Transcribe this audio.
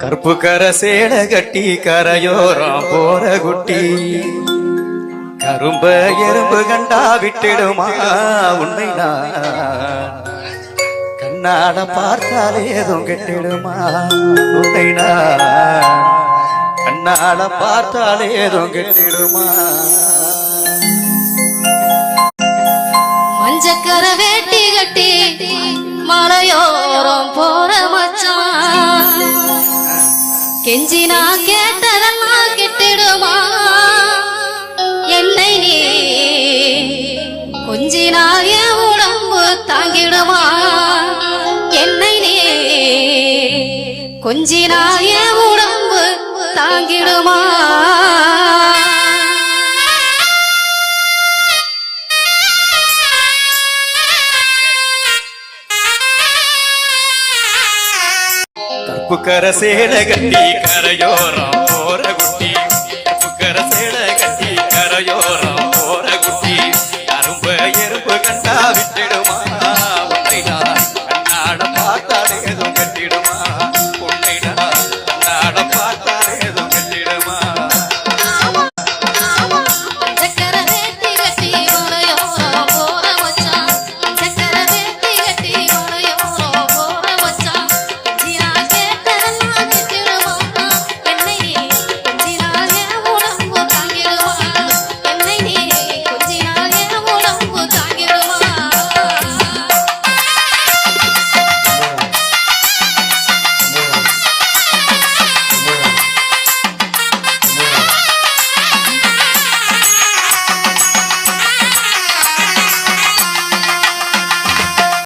கருப்பு கர சேல கட்டி கரையோரம் போற குட்டி. கரும்ப எறும்பு கண்டா விட்டுடுமா உண்மை நான். கண்ணாட பார்த்தாலே எதுவும் கெட்டிடுமா உண்மை நான். கண்ணாட பார்த்தாலே எதுவும் கெட்டிடுமா. கெஞ்சினா கேட்டதெல்லாம் கெட்டிடுமா? என்னை நீ கொஞ்சினா என் உடம்பு தாங்கிடுமா? என்னை நீ கொஞ்சினா என் உடம்பு தாங்கிடுமா? உப்பு கர சேல கட்டி கரையோரம் போற குட்டி உப்பு கர சேல கட்டி கரையோரம் போற குட்டி அரும்ப எறும்பு கண்டா விட்டுடுமா? உன்னை நான் கண்ணாடம் பார்த்தாடுகிறதும் கட்டிடுமா?